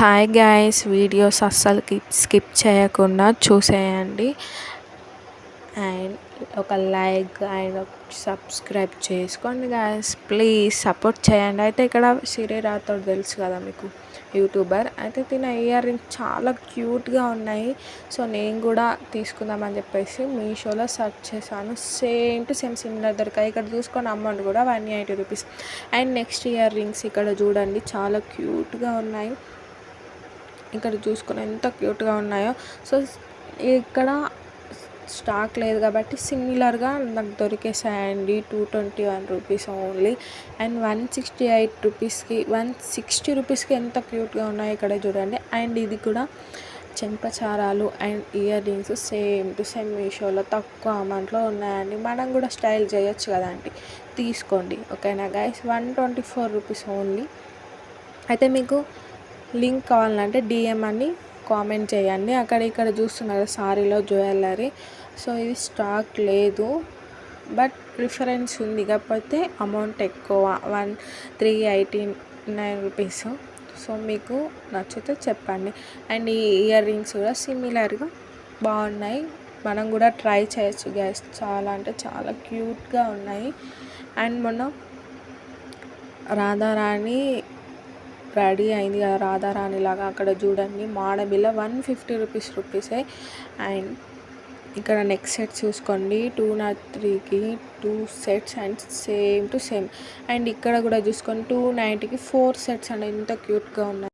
Hi guys videos అస్సలు skip చేయకుండా చూసేయండి. అండ్ ఒక లైక్ అండ్ సబ్స్క్రైబ్ చేసుకోండి గాయస్ ప్లీజ్ సపోర్ట్ చేయండి. అయితే ఇక్కడ సిరి రాథోడ్ తెలుసు కదా మీకు యూట్యూబర్ అయితే తిన ఇయర్ రింగ్స్ చాలా క్యూట్గా ఉన్నాయి. సో నేను కూడా తీసుకుందామని చెప్పేసి మీషోలో సెర్చ్ చేశాను. సేమ్ టు సేమ్ సిమిలర్ దొరికాయి. ఇక్కడ చూసుకొని అమౌంట్ కూడా one eighty rupees and next earrings ఇక్కడ చూడండి. చాలా క్యూట్గా ఉన్నాయి. ఇక్కడ చూసుకుని ఎంత క్యూట్గా ఉన్నాయో. సో ఇక్కడ స్టాక్ లేదు కాబట్టి సిమిలర్గా నాకు దొరికేసాయండి two twenty one rupees only. And one sixty eight రూపీస్కి వన్ సిక్స్టీ రూపీస్కి ఎంత క్యూట్గా ఉన్నాయో ఇక్కడ చూడండి. అండ్ ఇది కూడా చెంపచారాలు and earrings same to same మీషోలో తక్కువ అమౌంట్లో ఉన్నాయండి. మనం కూడా స్టైల్ చేయొచ్చు కదండి తీసుకోండి. ఓకేనా guys one twenty four rupees only. అయితే మీకు లింక్ కావాలంటే డిఎం అని కామెంట్ చేయండి. అక్కడ ఇక్కడ చూస్తున్నారు సారీలో జ్యువెలరీ సో ఇది స్టాక్ లేదు. బట్ ప్రిఫరెన్స్ ఉంది. కాకపోతే అమౌంట్ ఎక్కువ. One three eighty nine rupees. So మీకు నచ్చితే చెప్పండి. అండ్ ఈ ఇయర్ రింగ్స్ కూడా సిమిలర్గా బాగున్నాయి. మనం కూడా ట్రై చేయొచ్చు గ్యాస్ చాలా అంటే చాలా క్యూట్గా ఉన్నాయి. అండ్ మొన్న రాధారాణి రెడీ అయింది కదా రాధారాణి లాగా అక్కడ చూడండి. మాడబిల్ల వన్ ఫిఫ్టీ రూపీస్ రూపీసే అండ్ ఇక్కడ నెక్స్ట్ సెట్ చూసుకోండి. టూ నాట్ త్రీకి two sets and same to same and ఇక్కడ కూడా చూసుకొని టూ నైంటీకి ఫోర్ సెట్స్ అండ్. ఎంత క్యూట్గా ఉన్నాయి.